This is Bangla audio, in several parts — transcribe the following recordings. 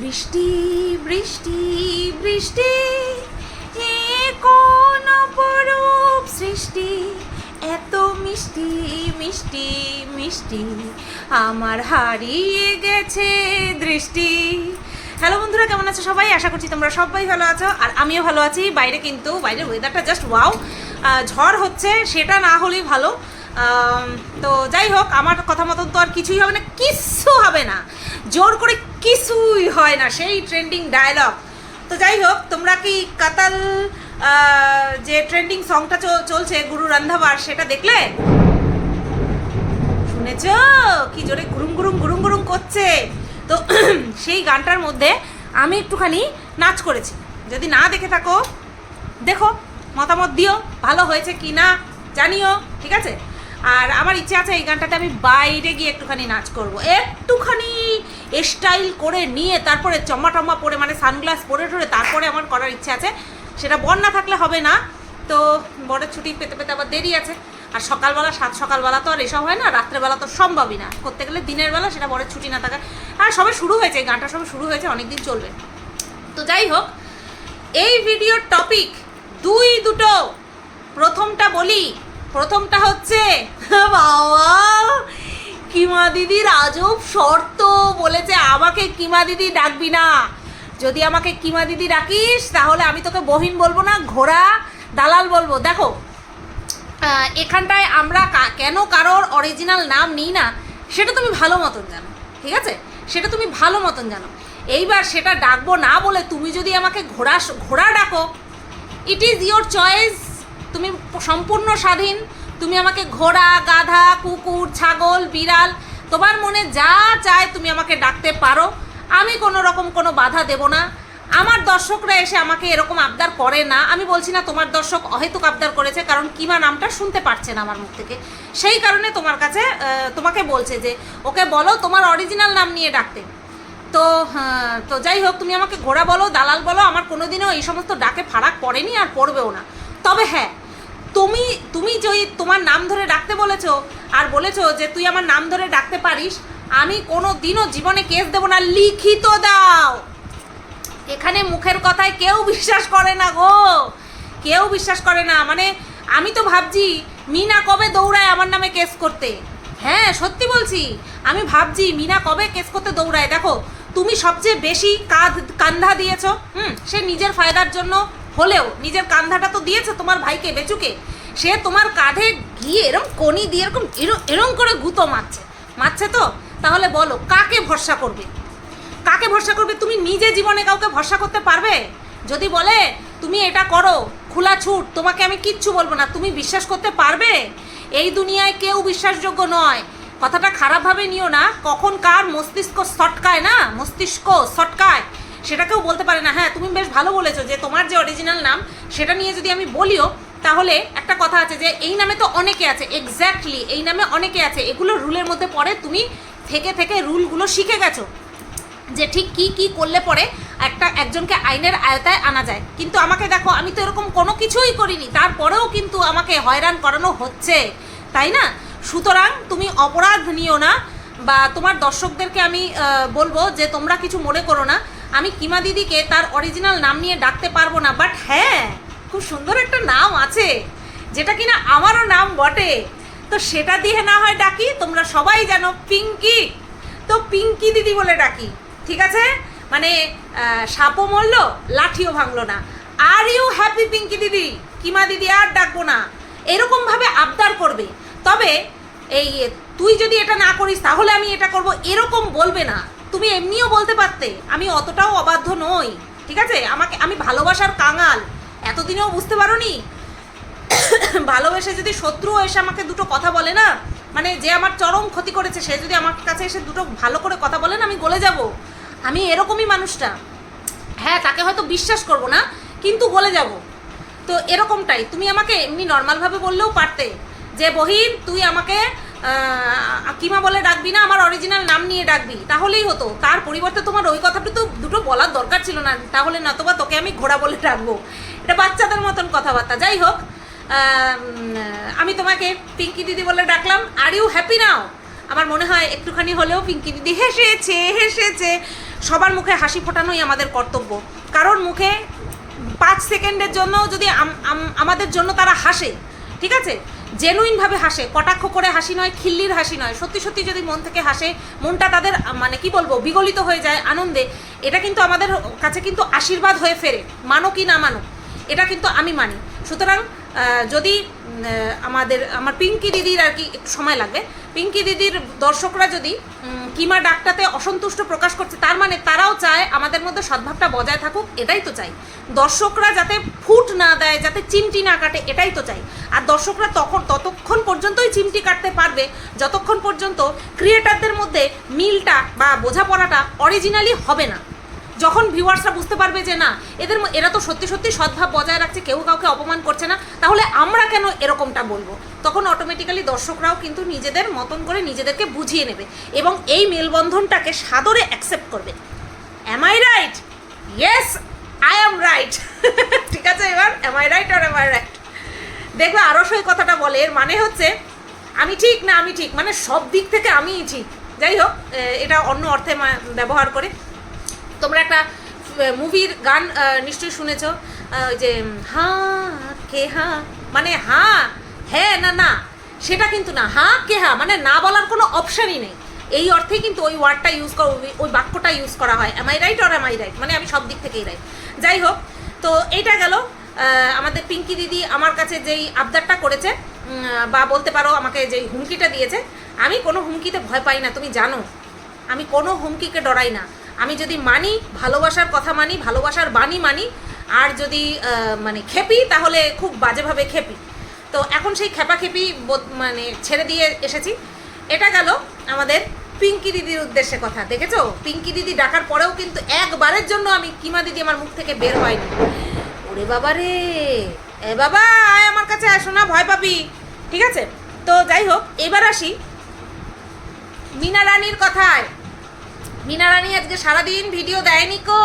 বৃষ্টি বৃষ্টি বৃষ্টি, এ কোন অপরূপ সৃষ্টি? এত মিষ্টি মিষ্টি মিষ্টি, আমার হারিয়ে গেছে দৃষ্টি। হ্যালো বন্ধুরা, কেমন আছো সবাই? আশা করছি তোমরা সবাই ভালো আছো, আর আমিও ভালো আছি। বাইরে কিন্তু, বাইরের ওয়েদারটা জাস্ট ওয়াও ঝড় হচ্ছে, সেটা না হলেই ভালো। তো যাই হোক, আমার কথা মতন তো আর কিছুই হবে না, কিচ্ছু হবে না। জোর করে কিছুই হয় না সেই ট্রেন্ডিং ডায়লগ তো যাই হোক, তোমরা কি কাতাল যে ট্রেন্ডিং সংটা চলছে, গুরু রান্ধাবার, সেটা দেখলে? শুনেছ? কি জোরে গুরুম গুরুম গুরুম গুরুম করছে। তো সেই গানটার মধ্যে আমি একটুখানি নাচ করেছি। যদি না দেখে থাকো, দেখো, মতামত দিও, ভালো হয়েছে কি না জানিও, ঠিক আছে? আর আমার ইচ্ছে আছে এই গানটাতে আমি বাইরে গিয়ে একটুখানি নাচ করব। একটুখানি স্টাইল করে নিয়ে তারপরে চম্মা টম্মা পরে মানে সানগ্লাস পরে টরে তারপরে আমার করার ইচ্ছে আছে। সেটা বন্যা থাকলে হবে না। তো বড় ছুটি পেতে পেতে আবার দেরি আছে। আর সকালবেলা, সাত সকালবেলা তো আর এসব হয় না, রাত্রেবেলা তো সম্ভবই না। করতে গেলে দিনের বেলা সেটা বড় ছুটি না থাকা আর সবে শুরু হয়েছে, এই গানটা সবে শুরু হয়েছে অনেক দিন চলবে। তো যাই হোক, এই ভিডিওর টপিক দুই দুটো। প্রথমটা বলি প্রথমটা হচ্ছে, বাবা, কিমা দিদির আজব শর্ত বলেছে, আমাকে কিমা দিদি ডাকবি না। যদি আমাকে কিমা দিদি ডাকিস, তাহলে আমি তোকে বহিন বলব না, ঘোড়া, দালাল বলব। দেখো এখানটায় আমরা কেন কারোর অরিজিনাল নাম নিই না, সেটা তুমি ভালো মতন জানো, ঠিক আছে? সেটা তুমি ভালো মতন জানো। এইবার সেটা ডাকবো না বলে তুমি যদি আমাকে ঘোড়া ঘোড়া ডাকো ইট ইজ ইয়োর চয়েস তুমি সম্পূর্ণ স্বাধীন। তুমি আমাকে ঘোড়া গাধা কুকুর ছাগল বিড়াল তোমার মনে যা চায় তুমি আমাকে ডাকতে পারো। আমি কোনো রকম কোনো বাধা দেব না। আমার দর্শকরা এসে আমাকে এরকম আবদার করে না। আমি বলছি না তোমার দর্শক অহেতুক আবদার করেছে কারণ কিমা নামটা শুনতে পারছে না আমার মুখ থেকে। সেই কারণে তোমার কাছে তোমাকে বলছে যে ওকে বলো তোমার অরিজিনাল নাম নিয়ে ডাকতে। তো হ্যাঁ, তো যাই হোক তুমি আমাকে ঘোড়া বলো দালাল বলো আমার কোনোদিনও এই সমস্ত ডাকে ফারাক পড়েনি আর পড়বেও না। তবে হ্যাঁ তুমি তুমি যদি তোমার নাম ধরে ডাকতে বলেছ আর বলেছ যে তুই আমার নাম ধরে ডাকতে পারিস, আমি কোনো দিনও জীবনে কেস দেবো না, লিখিত দাও। এখানে মুখের কথায় কেউ বিশ্বাস করে না গো, কেউ বিশ্বাস করে না। মানে আমি তো ভাবছি মিনা কবে দৌড়ায় আমার নামে কেস করতে। হ্যাঁ সত্যি বলছি, আমি ভাবছি মিনা কবে কেস করতে দৌড়ায়। দেখো, তুমি সবচেয়ে বেশি কাঁধ, কান্ধা দিয়েছ, হুম, সে নিজের ফায়দার জন্য হলেও নিজের কান্ধাটা তো দিয়েছে তোমার ভাইকে, বেচুকে। সে তোমার কাঁধে গিয়ে এরম কনি দিয়ে এরকম এরম করে গুঁতো মারছে। মারছে তো? তাহলে বলো, কাকে ভরসা করবে? কাকে ভরসা করবে? তুমি নিজে জীবনে কাউকে ভরসা করতে পারবে? যদি বলে, তুমি এটা করো, খোলা ছুট, তোমাকে আমি কিচ্ছু বলব না, তুমি বিশ্বাস করতে পারবে? এই দুনিয়ায় কেউ বিশ্বাসযোগ্য নয়। কথাটা খারাপভাবে নিও না, কখন কার মস্তিষ্ক সটকায় না? মস্তিষ্ক সটকায়। সেটাকেও বলতে পারে না। হ্যাঁ তুমি বেশ ভালো বলেছ যে তোমার যে অরিজিনাল নাম, সেটা নিয়ে যদি আমি বলিও, তাহলে একটা কথা আছে যে এই নামে তো অনেকে আছে এক্স্যাক্টলি এই নামে অনেকে আছে, এগুলো রুলের মধ্যে পড়ে তুমি থেকে থেকে রুলগুলো শিখে গেছো যে ঠিক কি কি করলে পরে একটা একজনকে আইনের আয়তায় আনা যায়। কিন্তু আমাকে দেখো, আমি তো এরকম কোনো কিছুই করিনি, তারপরেও কিন্তু আমাকে হয়রান করানো হচ্ছে, তাই না? সুতরাং তুমি অপরাধ নিও না, বা তোমার দর্শকদেরকে আমি বলব যে তোমরা কিছু মনে করো না আমি কিমা দিদিকে তার অরিজিনাল নাম নিয়ে ডাকতে পারব না বাট হ্যাঁ খুব সুন্দর একটা নাম আছে, যেটা কিনা আমারও নাম বটে। তো সেটা দিয়ে না হয় ডাকি, তোমরা সবাই জানো পিঙ্কি। তো পিঙ্কি দিদি বলে ডাকি, ঠিক আছে? মানে সাপও মরলো, লাঠিও ভাঙলো না। আর ইউ হ্যাপি পিঙ্কি দিদি? কিমা দিদি আর ডাকবো না। এরকমভাবে আবদার করবে। তবে, এই, তুই যদি এটা না করিস, তাহলে আমি এটা করব, এরকম বলবে না। তুমি এমনিও বলতে পারতে, আমি অতটাও অবাধ্য নই, ঠিক আছে? আমাকে, আমি ভালোবাসার কাঙাল। এতদিনেও বুঝতে পারো নি ভালোবেসে যদি শত্রুও এসে আমাকে দুটো কথা বলে না মানে যে আমার চরম ক্ষতি করেছে, সে যদি আমার কাছে এসে দুটো ভালো করে কথা বলে না, আমি গলে যাব। আমি এরকমই মানুষটা। হ্যাঁ তাকে হয়তো বিশ্বাস করব না, কিন্তু গলে যাব। তো এরকমটাই। তুমি আমাকে এমনি নর্মালভাবে বললেও পারতে যে, বহিন, তুই আমাকে কিমা বলে ডাকবি না, আমার অরিজিনাল নাম নিয়ে ডাকবি। তাহলেই হতো। তার পরিবর্তে তোমার ওই কথাটা তো দুটো বলার দরকার ছিল না। তাহলে নতবা তোকে আমি ঘোড়া বলে ডাকবো। এটা বাচ্চাদের মতন কথাবার্তা। যাই হোক আমি তোমাকে পিঙ্কি দিদি বলে ডাকলাম। আর ইউ হ্যাপি নাও আমার মনে হয় একটুখানি হলেও পিঙ্কি দিদি হেসেছে হেসেছে। সবার মুখে হাসি ফোটানোই আমাদের কর্তব্য। কারোর মুখে পাঁচ সেকেন্ডের জন্য যদি আম- আম- আমাদের জন্য তারা হাসে, ঠিক আছে? জেনুইনভাবে হাসে, কটাক্ষ করে হাসি নয়, খিল্লির হাসি নয়। সত্যি সত্যি যদি মন থেকে হাসে, মনটা তাদের মানে কি বলব, বিগলিত হয়ে যায় আনন্দে। এটা কিন্তু আমাদের কাছে কিন্তু আশীর্বাদ হয়ে ফেরে, মানো কি না মানো, এটা কিন্তু আমি মানি। সুতরাং যদি আমাদের, আমার পিঙ্কি দিদির আর কি একটু সময় লাগবে পিঙ্কি দিদির দর্শকরা যদি কিমা ডাকটাতে অসন্তুষ্ট প্রকাশ করছে, তার মানে তারাও চায় আমাদের মধ্যে সদ্ভাবটা বজায় থাকুক, এটাই তো চাই। দর্শকরা যাতে ফুট না দেয়, যাতে চিমটি না কাটে, এটাই তো চাই। আর দর্শকরা তখন, ততক্ষণ পর্যন্তই চিমটি কাটতে পারবে, যতক্ষণ পর্যন্ত ক্রিয়েটারদের মধ্যে মিলটা বা বোঝাপড়াটা অরিজিনালি হবে না। যখন ভিউয়ার্সরা বুঝতে পারবে যে না, এদের এরা তো সত্যি সত্যি সদ্ভাব বজায় রাখছে, কেউ কাউকে অপমান করছে না, তাহলে আমরা কেন এরকমটা বলব? তখন অটোমেটিক্যালি দর্শকরাও কিন্তু নিজেদের মতন করে নিজেদেরকে বুঝিয়ে নেবে এবং এই মেলবন্ধনটাকে সাদরে অ্যাকসেপ্ট করবে। Am I right yes I am right ঠিক আছে এবার অ্যাম আই রাইট আর অ্যাম আই রাইট দেখবে আরও সেই কথাটা বলে, এর মানে হচ্ছে, আমি ঠিক না আমি ঠিক মানে সব দিক থেকে আমিই ঠিক। যাই হোক এটা অন্য অর্থে ব্যবহার করে। তোমরা একটা মুভির গান নিশ্চয়ই শুনেছ। ওই যে, হা, কে হা মানে হা হ্যাঁ না না, সেটা কিন্তু না। হা, কে হা মানে না বলার কোনো অপশানই নেই। এই অর্থেই কিন্তু ওই ওয়ার্ডটা ইউজ করা, ওই- বাক্যটা ইউজ করা হয়। Am I right or am I right মানে আমি সব দিক থেকেই রাইট যাই হোক, তো এইটা গেল। আমাদের পিঙ্কি দিদি আমার কাছে যেই আবদারটা করেছে বা বলতে পারো আমাকে যেই হুমকিটা দিয়েছে, আমি কোনো হুমকিতে ভয় পাই না, তুমি জানো। আমি কোনো হুমকিকে ডরাই না। আমি যদি মানি, ভালোবাসার কথা মানি, ভালোবাসার বাণী মানি, আর যদি মানে খেপি, তাহলে খুব বাজেভাবে খেপি। তো এখন সেই খেপাখেপি মানে ছেড়ে দিয়ে এসেছি। এটা গেল আমাদের পিঙ্কি দিদির উদ্দেশ্যে কথা, দেখেছ? পিঙ্কি দিদি ডাকার পরেও কিন্তু একবারের জন্য আমি কিমা দিদি আমার মুখ থেকে বের হয়নি। ওরে বাবা রে! এ বাবা, আয় আমার কাছে আসো না ভয় পাবি। ঠিক আছে? তো যাই হোক, এবার আসি মিনা রানীর কথায়। মিনা রানী আজকে সারাদিন ভিডিও দেয়নি কো।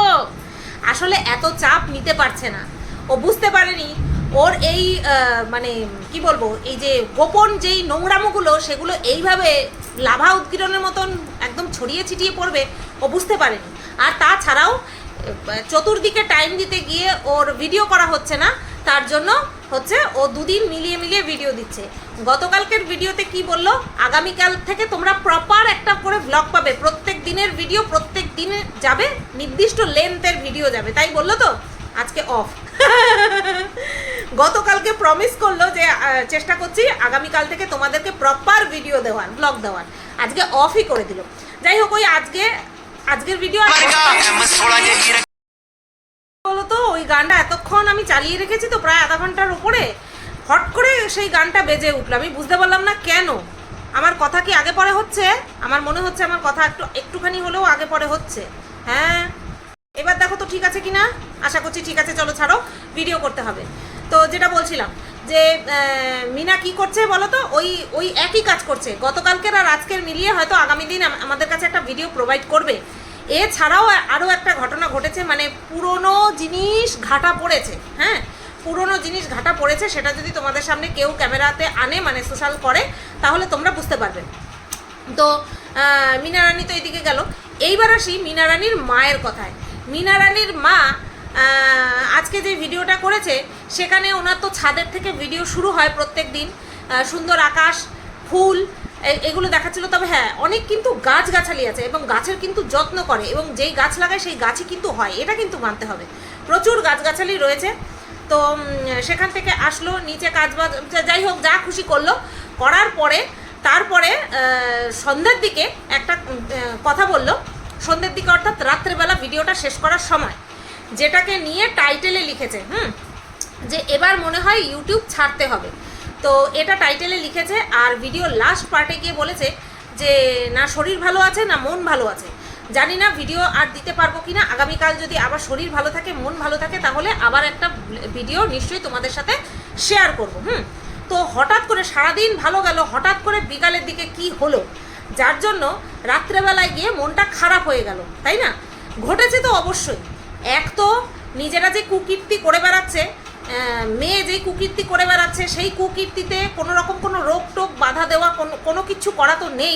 আসলে এত চাপ নিতে পারছে না। ও বুঝতে পারেনি, ওর এই মানে কি বলব, এই যে গোপন যেই নোংরামোগুলো, সেগুলো এইভাবে লাভা উৎকীর্ণের মতন একদম ছড়িয়ে ছিটিয়ে পড়বে, ও বুঝতে পারেনি। আর তাছাড়াও চতুর্দিকে টাইম দিতে গিয়ে ওর ভিডিও করা হচ্ছে না, তার জন্য হচ্ছে ও দুদিন মিলিয়ে মিলিয়ে ভিডিও দিচ্ছে। গতকালকের ভিডিওতে কি বলল? আগামীকাল থেকে তোমরা প্রপার একটা করে ব্লগ পাবে। প্রত্যেক দিনের ভিডিও প্রত্যেক দিনে যাবে নির্দিষ্ট লেন্থের ভিডিও যাবে। তাই বলল তো? আজকে অফ গতকালকে প্রমিস করল যে চেষ্টা করছি আগামীকাল থেকে তোমাদেরকে প্রপার ভিডিও দেওয়ার ব্লগ দেওয়ার। আজকে অফই করে দিল। যাই হোক ওই আজকে আজকের ভিডিও গানটা এতক্ষণ আমি চালিয়ে রেখেছি তো প্রায় আধা ঘণ্টার উপরে, হট করে সেই গানটা বেজে উঠল। আমি বুঝতে পারলাম না কেন। আমার কথা কি আগে পরে হচ্ছে? আমার মনে হচ্ছে আমার কথা একটু, একটুখানি হলেও আগে পরে হচ্ছে। হ্যাঁ? এবার দেখো তো ঠিক আছে কি না আশা করছি ঠিক আছে, চলো ছাড়ো। ভিডিও করতে হবে। তো যেটা বলছিলাম যে মিনা কি করছে বলো তো? ওই ওই একই কাজ করছে। গতকালকের আর আজকের মিলিয়ে হয়তো আগামী দিন আমাদের কাছে একটা ভিডিও প্রোভাইড করবে। এছাড়াও আরও একটা ঘটনা ঘটেছে মানে পুরনো জিনিস ঘাটা পড়েছে হ্যাঁ? পুরনো জিনিস ঘাটা পড়েছে সেটা যদি তোমাদের সামনে কেউ ক্যামেরাতে আনে মানে সোশ্যাল করে তাহলে তোমরা বুঝতে পারবে। তো আহ, মীনা রানী তো এদিকে গেল। এইবার আসি মীনা রানীর মায়ের কথায়। মীনা রানীর মা আজকে যে ভিডিওটা করেছে সেখানে ওনার তো ছাদের থেকে ভিডিও শুরু হয় প্রত্যেক দিন। সুন্দর আকাশ ফুল এগুলো দেখাচ্ছিল, তবে হ্যাঁ অনেক কিন্তু গাছগাছালি আছে এবং গাছের কিন্তু যত্ন করে এবং যেই গাছ লাগায় সেই গাছই কিন্তু হয়, এটা কিন্তু মানতে হবে। প্রচুর গাছগাছালি রয়েছে, তো সেখান থেকে আসলো, নিচে কাজ বাজ, যাই হোক, যা খুশি করল। করার পরে, তারপরে সন্ধ্যের দিকে একটা কথা বলল। সন্ধ্যের দিকে অর্থাৎ রাত্রেবেলা ভিডিওটা শেষ করার সময়, যেটাকে নিয়ে টাইটেলে লিখেছে, হুম? যে এবার মনে হয় ইউটিউব ছাড়তে হবে। তো এটা টাইটেলে লিখেছে, আর ভিডিও লাস্ট পার্টে গিয়ে বলেছে যে, না শরীর ভালো আছে, না মন ভালো আছে। জানি না ভিডিও আর দিতে পারব কি না আগামীকাল যদি আবার শরীর ভালো থাকে, মন ভালো থাকে, তাহলে আবার একটা ভিডিও নিশ্চয়ই তোমাদের সাথে শেয়ার করব, হুম? তো হঠাৎ করে সারাদিন ভালো গেল, হঠাৎ করে বিকালের দিকে কি হলো? যার জন্য রাত্রেবেলায় গিয়ে মনটা খারাপ হয়ে গেল, তাই না? ঘটেছে তো অবশ্যই। এক তো নিজেরা যে কুকীর্তি করে বেড়াচ্ছে মেয়ে যেই কুকীর্তি করে বেড়াচ্ছে, সেই কুকীর্তিতে কোনো রকম কোনো রোগ টোক বাধা দেওয়া, কোনো কোনো কিছু করা তো নেই।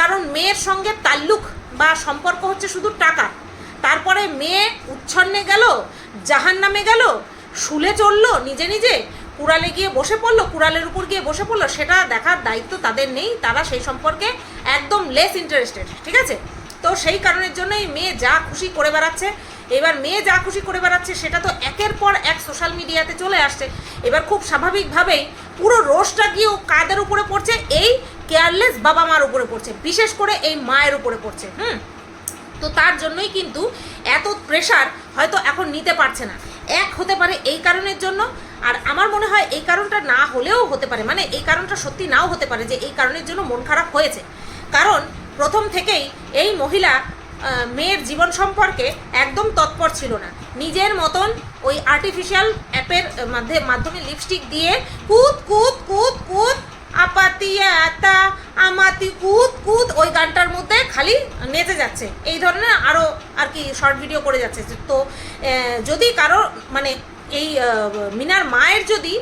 কারণ মেয়ের সঙ্গে তাল্লুক বা সম্পর্ক হচ্ছে শুধু টাকা। তারপরে মেয়ে উচ্ছন্নে গেল জাহান নামে গেল, শুলে চলল, নিজে নিজে কুড়ালে গিয়ে বসে পড়ল, কুড়ালের উপর গিয়ে বসে পড়ল, সেটা দেখার দায়িত্ব তাদের নেই। তারা সেই সম্পর্কে একদম লেস ইন্টারেস্টেড ঠিক আছে? তো সেই কারণের জন্যই মেয়ে যা খুশি করে বেড়াচ্ছে এবার মেয়ে যা খুশি করে বেড়াচ্ছে, সেটা তো একের পর এক সোশ্যাল মিডিয়াতে চলে আসছে। এবার খুব স্বাভাবিকভাবেই পুরো রোষটা গিয়েও কাদের উপরে পড়ছে? এই কেয়ারলেস বাবা মার উপরে পড়ছে। বিশেষ করে এই মায়ের উপরে পড়ছে, হুম? তো তার জন্যই কিন্তু এত প্রেশার হয়তো এখন নিতে পারছে না। এক হতে পারে এই কারণের জন্য, আর আমার মনে হয় এই কারণটা না হলেও হতে পারে। মানে এই কারণটা সত্যি নাও হতে পারে যে এই কারণের জন্য মন খারাপ হয়েছে। কারণ প্রথম থেকেই এই মহিলা মেয়ের জীবন সম্পর্কে একদম তৎপর ছিল না। নিজের মতন ওই আর্টিফিশিয়াল অ্যাপের মাধ্যমে মাধ্যমে লিপস্টিক দিয়ে কুত কুত কুত কুত আপাতিয়া আতা আমাতি, কুত কুত ওই গানটার মধ্যে খালি নেচে যাচ্ছে। এই ধরনের আরও আর কি শর্ট ভিডিও করে যাচ্ছে। তো যদি কারও মানে এই মিনার মায়ের যদি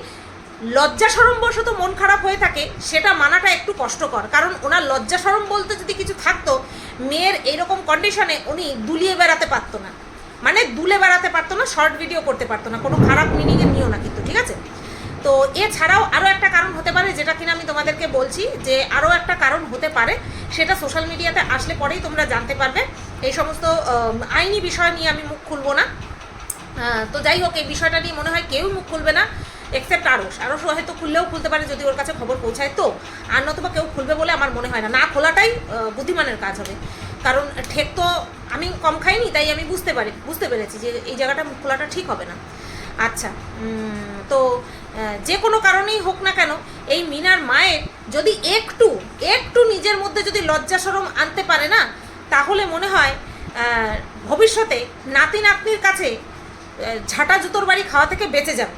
লজ্জা সরমবশত মন খারাপ হয়ে থাকে, সেটা মানাটা একটু কষ্টকর। কারণ ওনার লজ্জা সরম বলতে যদি কিছু থাকতো, মেয়ের এইরকম কন্ডিশনে উনি দুলিয়ে বেড়াতে পারতো না। মানে দুলে বেড়াতে পারতো না শর্ট ভিডিও করতে পারতো না। কোনো খারাপ মিনিংয়ে নিও না কিন্তু, ঠিক আছে? তো এছাড়াও আরও একটা কারণ হতে পারে, যেটা কিনা আমি তোমাদেরকে বলছি, যে আরও একটা কারণ হতে পারে, সেটা সোশ্যাল মিডিয়াতে আসলে পরেই তোমরা জানতে পারবে। এই সমস্ত আইনি বিষয় নিয়ে আমি মুখ খুলবো না। তো যাই হোক, এই বিষয়টা নিয়ে মনে হয় কেউই মুখ খুলবে না। এক্সেপ্ট আরস আরস হয়তো খুললেও খুলতে পারে যদি ওর কাছে খবর পৌঁছায় তো। আর নতুবা কেউ খুলবে বলে আমার মনে হয় না। না খোলাটাই বুদ্ধিমানের কাজ হবে। কারণ ঠেক তো আমি কম খাইনি, তাই আমি বুঝতে পারি, বুঝতে পেরেছি যে এই জায়গাটা খোলাটা ঠিক হবে না। আচ্ছা তো যে কোনো কারণেই হোক না কেন, এই মিনার মায়ের যদি একটু একটু নিজের মধ্যে যদি লজ্জা সরম আনতে পারে না, তাহলে মনে হয় ভবিষ্যতে নাতি নাতনির কাছে ঝাঁটা জুতোর বাড়ি খাওয়া থেকে বেঁচে যাবে।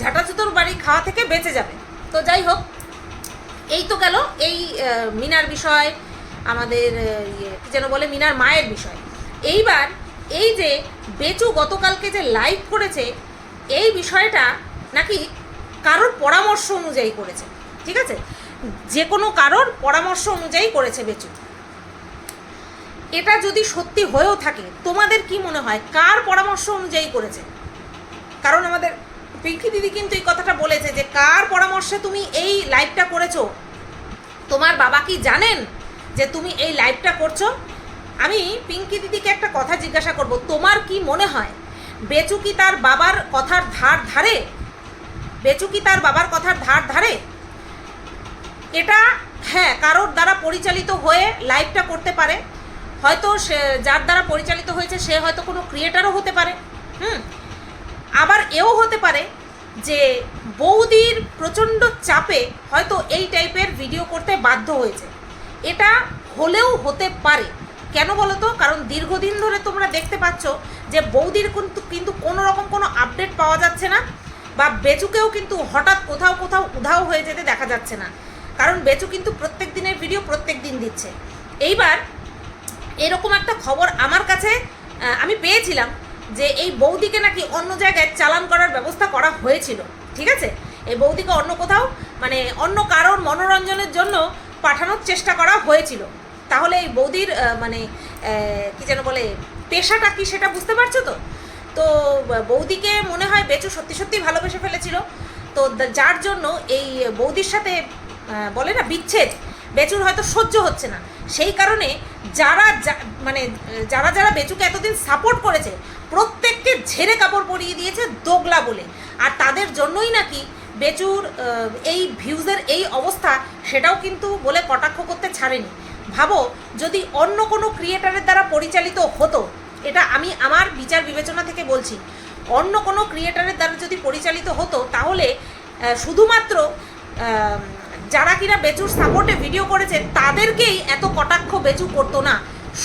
ঝাঁটা জুতোর বাড়ি খাওয়া থেকে বেঁচে যাবে। তো যাই হোক এই তো গেল এই মিনার বিষয় আমাদের ইয়ে, কি যেন বলে মিনার মায়ের বিষয়। এইবার এই যে বেচু গতকালকে যে লাইভ করেছে এই বিষয়টা নাকি কারোর পরামর্শ অনুযায়ী করেছে। ঠিক আছে? যে কোনো কারোর পরামর্শ অনুযায়ী করেছে বেচু। এটা যদি সত্যি হয়েও থাকে তোমাদের কি মনে হয় কার পরামর্শ অনুযায়ী করেছে? কারণ আমাদের পিঙ্কি দিদি কিন্তু এই কথাটা বলেছে যে, কার পরামর্শে তুমি এই লাইভটা করেছ? তোমার বাবা কি জানেন যে তুমি এই লাইভটা করছ? আমি পিঙ্কি দিদিকে একটা কথা জিজ্ঞাসা করব, তোমার কি মনে হয়, বেচু কি তার বাবার কথার ধার ধারে? বেচু কি তার বাবার কথার ধার ধারে? এটা হ্যাঁ কারোর দ্বারা পরিচালিত হয়ে লাইভটা করতে পারে। হয়তো সে, যার দ্বারা পরিচালিত হয়েছে, সে হয়তো কোনো ক্রিয়েটারও হতে পারে। হুম? আবার এও হতে পারে যে বৌদির প্রচণ্ড চাপে হয়তো এই টাইপের ভিডিও করতে বাধ্য হয়েছে। এটা হলেও হতে পারে। কেন বলো তো কারণ দীর্ঘদিন ধরে তোমরা দেখতে পাচ্ছ যে বৌদির কিন্তু কিন্তু কোনো রকম কোনো আপডেট পাওয়া যাচ্ছে না বা বেচুকেও কিন্তু হঠাৎ কোথাও কোথাও উধাও হয়ে যেতে দেখা যাচ্ছে না। কারণ বেচু কিন্তু প্রত্যেক দিনের ভিডিও প্রত্যেক দিন দিচ্ছে। এইবার এরকম একটা খবর আমার কাছে আমি পেয়েছিলাম। যে এই বৌদিকে নাকি অন্য জায়গায় চালান করার ব্যবস্থা করা হয়েছিল, ঠিক আছে? এই বৌদিকে অন্য কোথাও মানে অন্য কারোর মনোরঞ্জনের জন্য পাঠানোর চেষ্টা করা হয়েছিল। তাহলে এই বৌদির মানে কি যেন বলে, পেশাটা কি সেটা বুঝতে পারছ তো? তো বৌদিকে মনে হয় বেচু সত্যি সত্যি ভালোবেসে ফেলেছিল। তো যার জন্য এই বৌদির সাথে বলে না, বিচ্ছেদ, বেচুর হয়তো সহ্য হচ্ছে না। সেই কারণে যারা মানে যারা যারা বেচুকে এতদিন সাপোর্ট করেছে প্রত্যেককে ঝেড়ে কাপড় পরিয়ে দিয়েছে দোগলা বলে। আর তাদের জন্যই নাকি বেচুর এই ভিউজের এই অবস্থা সেটাও কিন্তু বলে কটাক্ষ করতে ছাড়েনি। ভাবো, যদি অন্য কোনো ক্রিয়েটারের দ্বারা পরিচালিত হতো, এটা আমি আমার বিচার বিবেচনা থেকে বলছি, অন্য কোনো ক্রিয়েটারের দ্বারা যদি পরিচালিত হতো, তাহলে শুধুমাত্র যারা কিনা বেচুর সাপোর্টে ভিডিও করেছে, তাদেরকেই এত কটাক্ষ বেচু করতো না।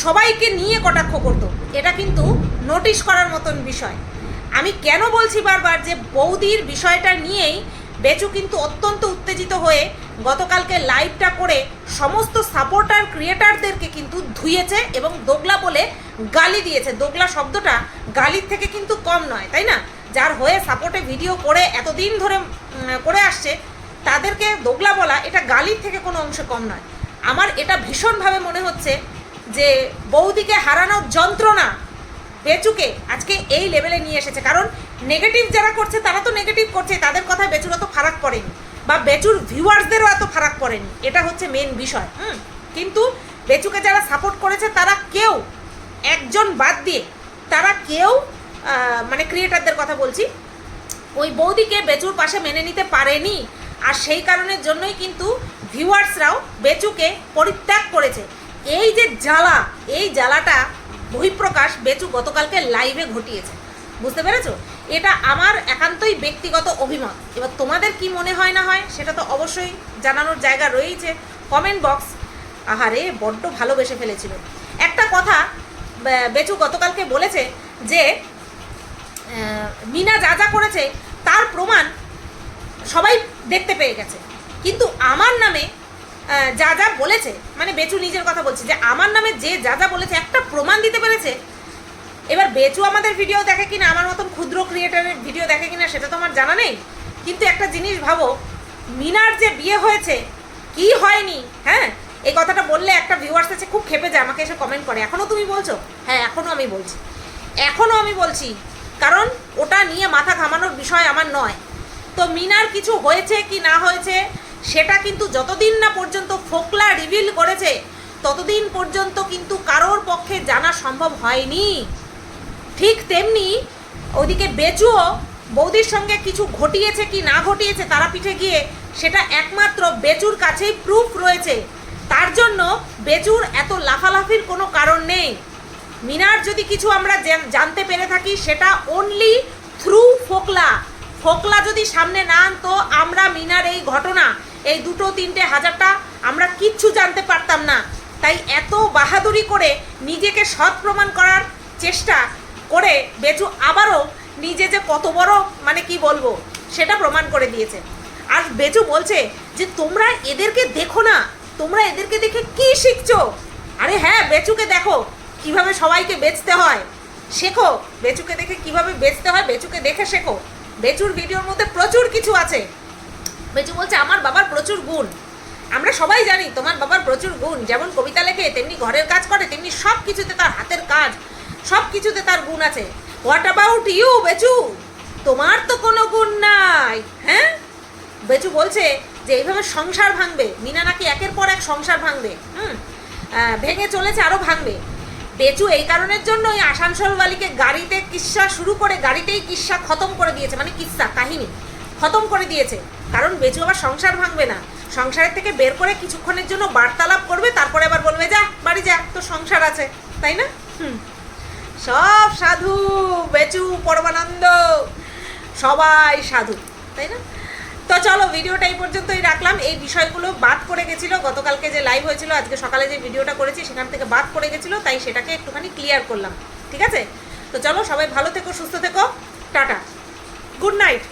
সবাইকে নিয়ে কটাক্ষ করতো। এটা কিন্তু নোটিশ করার মতন বিষয়। আমি কেন বলছি বারবার যে বৌদির বিষয়টা নিয়েই বেচু কিন্তু অত্যন্ত উত্তেজিত হয়ে গতকালকে লাইভটা করে সমস্ত সাপোর্টার, ক্রিয়েটারদেরকে কিন্তু ধুয়েছে এবং দোগলা বলে গালি দিয়েছে। দোগলা শব্দটা গালির থেকে কিন্তু কম নয়, তাই না? যার হয়ে সাপোর্টে ভিডিও করে এতদিন ধরে করে আসছে, তাদেরকে দোগলা বলা এটা গালির থেকে কোনো অংশে কম নয়। আমার এটা ভীষণভাবে মনে হচ্ছে যে বৌদিকে হারানোর যন্ত্রণা বেচুকে আজকে এই লেভেলে নিয়ে এসেছে। কারণ নেগেটিভ যারা করছে, তারা তো নেগেটিভ করছে, তাদের কথায় বেচুর অত ফারাক পড়েনি। বা বেচুর ভিউয়ার্সদেরও এত ফারাক পড়েনি। এটা হচ্ছে মেন বিষয়, হুম? কিন্তু বেচুকে যারা সাপোর্ট করেছে, তারা কেউ, একজন বাদ দিয়ে, তারা কেউ মানে ক্রিয়েটারদের কথা বলছি, ওই বৌদিকে বেচুর পাশে মেনে নিতে পারেনি। আর সেই কারণের জন্যই কিন্তু ভিউয়ার্সরাও বেচুকে পরিত্যাগ করেছে। এই যে জ্বালা, এই জ্বালাটা বহিঃপ্রকাশ বেচু গতকালকে লাইভে ঘটিয়েছে। বুঝতে পেরেছ? এটা আমার একান্তই ব্যক্তিগত অভিমত। এবার তোমাদের কি মনে হয় না হয়, সেটা তো অবশ্যই জানানোর জায়গা রয়েছে কমেন্ট বক্স আহারে, বড্ড ভালোবেসে ফেলেছিল। একটা কথা বেচু গতকালকে বলেছে যে মিনা যা যা করেছে, তার প্রমাণ সবাই দেখতে পেয়ে গেছে। কিন্তু আমার নামে যা যা বলেছে মানে বেচু নিজের কথা বলছে, যে আমার নামে যে যা যা বলেছে, একটা প্রমাণ দিতে পেরেছে। এবার বেচু আমাদের ভিডিও দেখে কিনা, আমার মতন ক্ষুদ্র ক্রিয়েটারের ভিডিও দেখে কিনা, সেটা তো আমার জানা নেই। কিন্তু একটা জিনিস ভাবো, মিনার যে বিয়ে হয়েছে, কি হয়নি হ্যাঁ? এই কথাটা বললে একটা ভিউয়ার্স আছে, খুব খেপে যায়, আমাকে এসে কমেন্ট করে। এখনও তুমি বলছো? হ্যাঁ এখনও আমি বলছি। এখনও আমি বলছি, কারণ ওটা নিয়ে মাথা ঘামানোর বিষয় আমার নয়। তো মিনার কিছু হয়েছে কি না হয়েছে সেটা কিন্তু যতদিন না পর্যন্ত ফোকলা রিভিল করেছে, ততদিন পর্যন্ত কিন্তু কারোর পক্ষে জানা সম্ভব হয়নি। ঠিক তেমনি ওদিকে বেচুও বৌদির সঙ্গে কিছু ঘটিয়েছে কি না ঘটিয়েছে তারা পিঠে গিয়ে, সেটা একমাত্র বেচুর কাছেই প্রুফ রয়েছে। তার জন্য বেচুর এত লাফালাফির কোনো কারণ নেই। মিনার যদি কিছু আমরা জানতে পেরে থাকি, সেটা অনলি থ্রু ফোকলা। ফোকলা যদি সামনে না আনতো, আমরা মিনার এই ঘটনা এই দুটো, তিনটে, হাজারটা আমরা কিচ্ছু জানতে পারতাম না। তাই এত বাহাদুরি করে নিজেকে সৎ প্রমাণ করার চেষ্টা করে বেচু আবারও নিজে যে কত বড় মানে কি বলব, সেটা প্রমাণ করে দিয়েছে। আর বেচু বলছে যে, তোমরা এদেরকে দেখো না। তোমরা এদেরকে দেখে কি শিখছো? আরে হ্যাঁ বেচুকে দেখো কীভাবে সবাইকে বেচতে হয়। শেখো, বেচুকে দেখে কীভাবে বেচতে হয়, বেচুকে দেখে শেখো। বেচুর ভিডিওর মধ্যে প্রচুর কিছু আছে। বেচু বলছে, আমার বাবার প্রচুর গুণ। আমরা সবাই জানি তোমার বাবার প্রচুর গুণ। যেমন কবিতা লেখে, তেমনি ঘরের কাজ করে, তেমনি সব কিছুতে তার হাতের কাজ সব কিছুতে তার গুণ আছে। What about you Bechu? তোমার তো কোনো গুণ নাই হ্যাঁ? বেচু বলছে যে, এইভাবে সংসার ভাঙবে। মিনা নাকি একের পর এক সংসার ভাঙবে, হুম? ভেঙে চলেছে আরও ভাঙবে। বেচু এই কারণের জন্য ওই আসানসোলওয়ালিকে গাড়িতে কিস্সা শুরু করে, গাড়িতেই কিস্সা খতম করে দিয়েছে মানে কিস্সা কাহিনী। খতম করে দিয়েছে। কারণ বেচু আবার সংসার ভাঙবে না। সংসারের থেকে বের করে কিছুক্ষণের জন্য বার্তালাপ করবে, তারপরে আবার বলবে, যা, বাড়ি যা তো সংসার আছে। তাই না? হুম। সব সাধু, বেচু, পরমানন্দ, সবাই সাধু, তাই না? তো চলো, ভিডিওটা এই পর্যন্তই রাখলাম। এই বিষয়গুলো বাদ পড়ে গেছিল। গতকালকে যে লাইভ হয়েছিল, আজকে সকালে যে ভিডিওটা করেছি, সেখান থেকে বাদ পড়ে গেছিল, তাই সেটাকে একটুখানি ক্লিয়ার করলাম। ঠিক আছে? তো চলো, সবাই ভালো থেকো, সুস্থ থেকো। টাটা। Good night